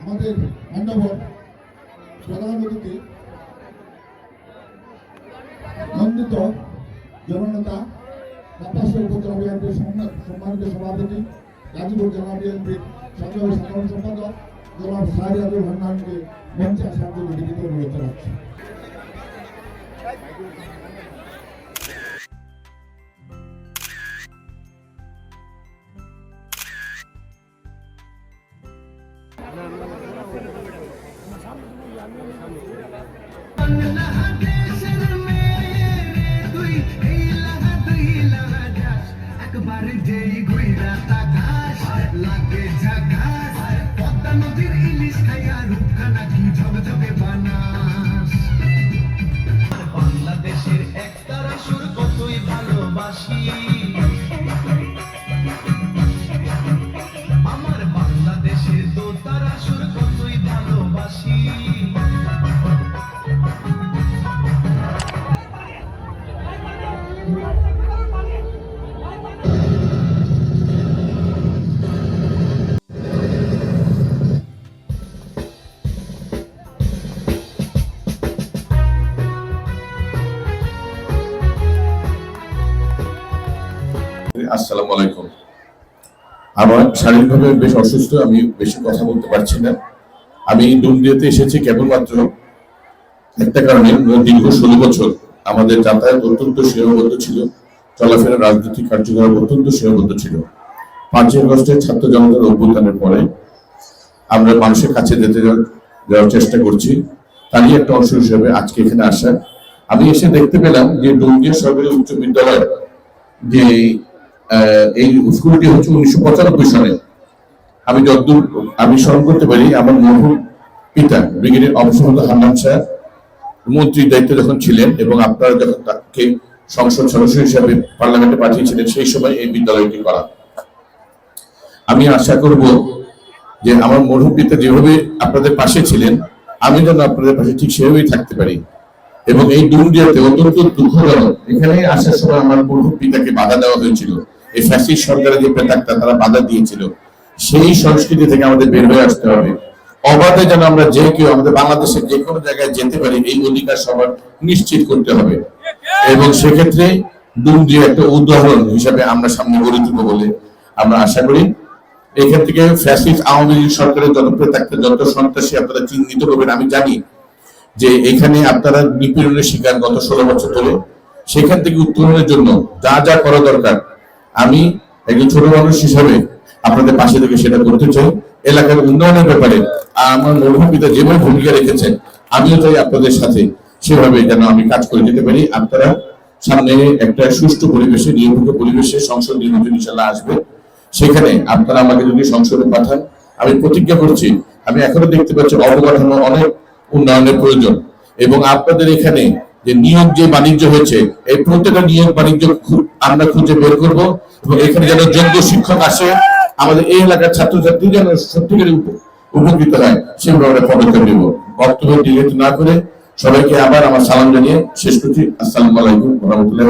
আমাদের মান্যবর প্রধান অতিথি, নন্দিত জননেতা বাতাসের উপজেলা বিএনপির সম্মান- সম্মানিত সভাপতি, গাজীপুর জেলা বিএনপির সংগ্রামী সাধারণ সম্পাদক, জনাব সাহেব আব্দুল হান্নানকে মঞ্চে আসার জন্য বিনীত অনুরোধ জানাচ্ছি। বাংলাদেশের একতারা সুর কতই ভালোবাসি। আসসালামু আলাইকুম। আমার শারীরিকভাবে বেশ অসুস্থ, আমি বেশি কথা বলতে পারছি না। আমি ডুমডিয়াতে এসেছি কেবলমাত্র একটা কারণে দীর্ঘ ষোলো বছর আমাদের যাতায়াত অত্যন্ত সীমাবদ্ধ ছিল। চলাফেরা রাজনৈতিক কার্যকলাপ অত্যন্ত সীমাবদ্ধ ছিল। পাঁচই আগস্টের ছাত্র জনতার অভ্যুত্থানের পরে আমরা মানুষের কাছে যেতে যাওয়ার চেষ্টা করছি। তারই একটা অংশ হিসেবে আজকে এখানে আসা। আমি এসে দেখতে পেলাম যে ডুমডিয়া সরকারি উচ্চ বিদ্যালয় যে এই স্কুলটি হচ্ছে উনিশশো পঁচানব্বই সালে। আমি যতদূর আমি স্মরণ করতে পারি, আমার মরহুম পিতা ব্রিগেডিয়ার অবসরত হান্নান স্যার, মন্ত্রীর দায়িত্বে যখন ছিলেন এবং আপনারা যখন তাকে সংসদ সদস্য হিসাবে পার্লামেন্টে পাঠিয়েছিলেন, সেই সময় এই বিদ্যালয়টি করা। আমি আশা করব যে আমার মরহুম পিতা যেভাবে আপনাদের পাশে ছিলেন, আমি যেন আপনাদের পাশে ঠিক সেভাবেই থাকতে পারি। এবং এই ডুমডিয়াতে অত্যন্ত দুঃখজনক এখানে আসার সময় আমার মরহুম পিতাকে বাধা দেওয়া হয়েছিল। এই ফ্যাসিস্ট সরকারের যে প্রেতাকটা তারা বাধা দিয়েছিল, সেই সংস্কৃতি থেকে আমাদের বের হয়ে আসতে হবে। অবাধে যেন আমরা যে কেউ আমাদের বাংলাদেশের যে কোনো জায়গায় যেতে পারি, এই অধিকার সবার নিশ্চিত করতে হবে। এবং সেক্ষেত্রে ডুমডিয়া একটা উদাহরণ হিসাবে আমরা সামনে গড়ে তুলবো বলে আমরা আশা করি। এখান থেকে ফ্যাসিস্ট আওয়ামী লীগ সরকারের যত প্রেতাক্ত যত সন্ত্রাসী আপনারা চিহ্নিত করবেন, আমি জানি যে এখানে আপনারা নিপীড়নের শিকার গত ষোলো বছর ধরে। সেখান থেকে উত্তরণের জন্য যা যা করা দরকার আমি একজন ছোট মানুষ হিসাবে আপনাদের পাশে থেকে সেটা করতে চাই। এলাকার উন্নয়নের ব্যাপারে আমার পিতা যেভাবে ভূমিকা রেখেছেন, আমিও চাই আপনাদের সাথে সেভাবে যেন আমি কাজ করে যেতে পারি। আপনারা সামনে একটা সুষ্ঠু পরিবেশে নিয়মিত পরিবেশে সংসদ নির্বাচন ইনশাল্লাহ আসবে। সেখানে আপনারা আমাকে যদি সংসদে পাঠান, আমি প্রতিজ্ঞা করছি, আমি এখনও দেখতে পাচ্ছি অবকাঠামো অনেক উন্নয়নের প্রয়োজন এবং আপনাদের এখানে যে নিয়োগ যে বাণিজ্য হয়েছে, এই প্রত্যেকটা নিয়োগ বাণিজ্য আমরা খুঁজে বের করব এবং এখানে যেন যোগ্য শিক্ষক আসে, আমাদের এই এলাকার ছাত্রছাত্রী যেন সত্যিকারের উপ- উপকৃত হয় সেভাবে আমরা পদক্ষেপ নেব। বক্তব্য ডিলেট না করে সবাইকে আবার আমার সালাম জানিয়ে শেষ করছি। আসসালামু আলাইকুম রহমতুল্লাহ